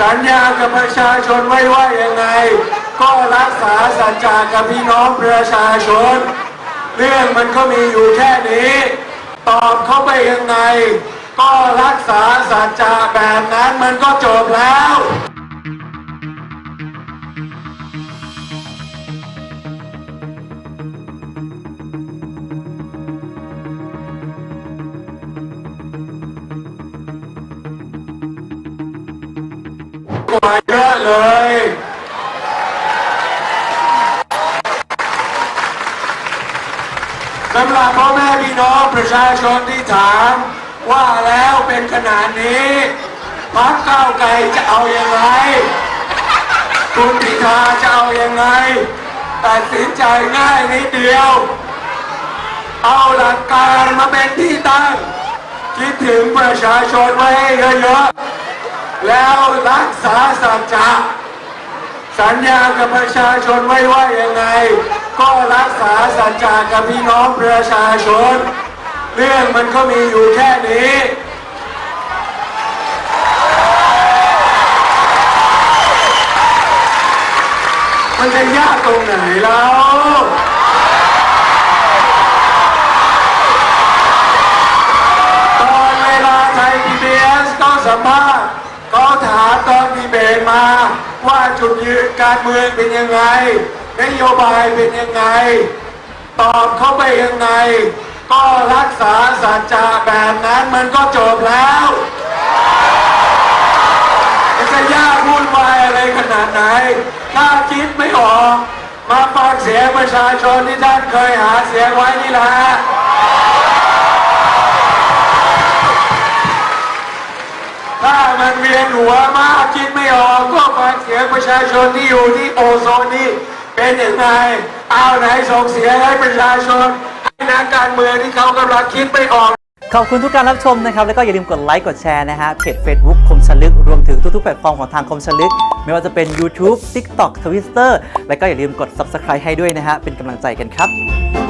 สัญญากับประชาชนไว้ว่ายังไง ก็รักษาสัจจากับพี่น้องประชาชน เรื่องมันก็มีอยู่แค่นี้ ตอบเข้าไปยังไง ก็รักษาสัจจาแบบนั้นมันก็จบแล้ว กว่าเยอะเลย สำหรับพ่อแม่พี่น้องประชาชนที่ถามว่าแล้วเป็นขนาดนี้พักเก้าวไกลจะเอายังไงคุณพิธาจะเอายังไงตัดสินใจง่ายนิดเดียว เอาหลักการมาเป็นที่ตั้ง คิดถึงประชาชนไว้เยอะๆ แล้วรักษาสัจจะสัญญากับประชาชนไว้ว่ายังไง ก็รักษาสัจจะกับพี่น้องประชาชน เรื่องมันก็มีอยู่แค่นี้มันจะยากตรงไหนแล้วตอนเวลาไทยพีบีเอสก็สัมภาษณ์ ก็ถามตอนดีเบตมา ว่าจุดยืนการเมืองเป็นยังไง นโยบายเป็นยังไง ตอบเข้าไปยังไง ก็รักษาสัจจะแบบนั้นมันก็จบแล้วมันจะยากวุ่นวายอะไรขนาดไหน ถ้าคิดไม่ออก มาฟังเสียงประชาชนที่ท่านเคยหาเสียงไว้นี่แหละ มันเวียนหัวมากคิดไม่ออกก็ฟังเสียงประชาชนที่อยู่ที่โอโซนนี่เป็นอย่างไรเอาไหนส่งเสียงให้ประชาชนให้นักการเมืองที่เขากำลังคิดไม่ออกขอบคุณทุกการรับชมนะครับ แล้วก็อย่าลืมกดไลค์กดแชร์นะฮะเพจ Facebook คมชลึก รวมถึงทุกๆแพลตฟอร์มของทางคมชลึก ไม่ว่าจะเป็น YouTube TikTok Twitter แล้วก็อย่าลืมกด Subscribe ให้ด้วยนะฮะเป็นกำลังใจกันครับ